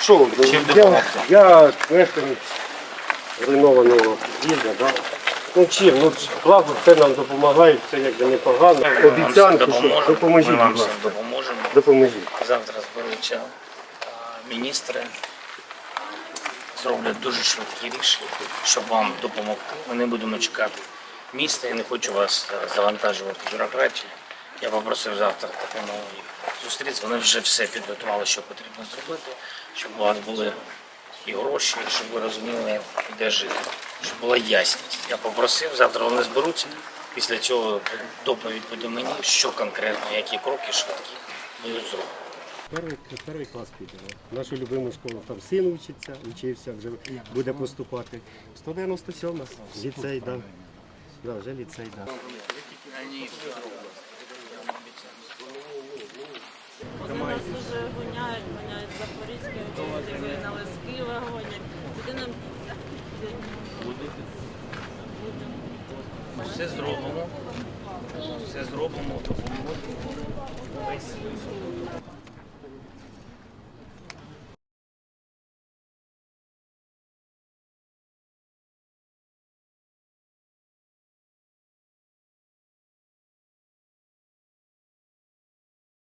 Що, я, я мешканець руйнованого їзда, да? Ну чим? Ну благо це нам допомагає, це якби непогано. Обіцянки, що допоможіть, будь ласка. допоможемо. Допоможіть. Завтра зберуться а, міністри, зроблять дуже швидкі рішення, щоб вам допомогти. Ми не будемо чекати міста. Я не хочу вас е, завантажувати бюрократію. Я попросив завтра такому їх зустрітися. Вони вже все підготували, що потрібно зробити, щоб у вас були і гроші, щоб ви розуміли, де жити, щоб була ясність. Я попросив, завтра вони зберуться. Після цього доповідь буде мені, що конкретно, які кроки швидкі будуть зроблені. Перший, перший клас підемо. Нашу любиму школу там син вчиться, вчився, вже буде поступати. 197 ліцей, да. Да, вже ліцей, да. Все зробимо. Все зробимо, допоможемо.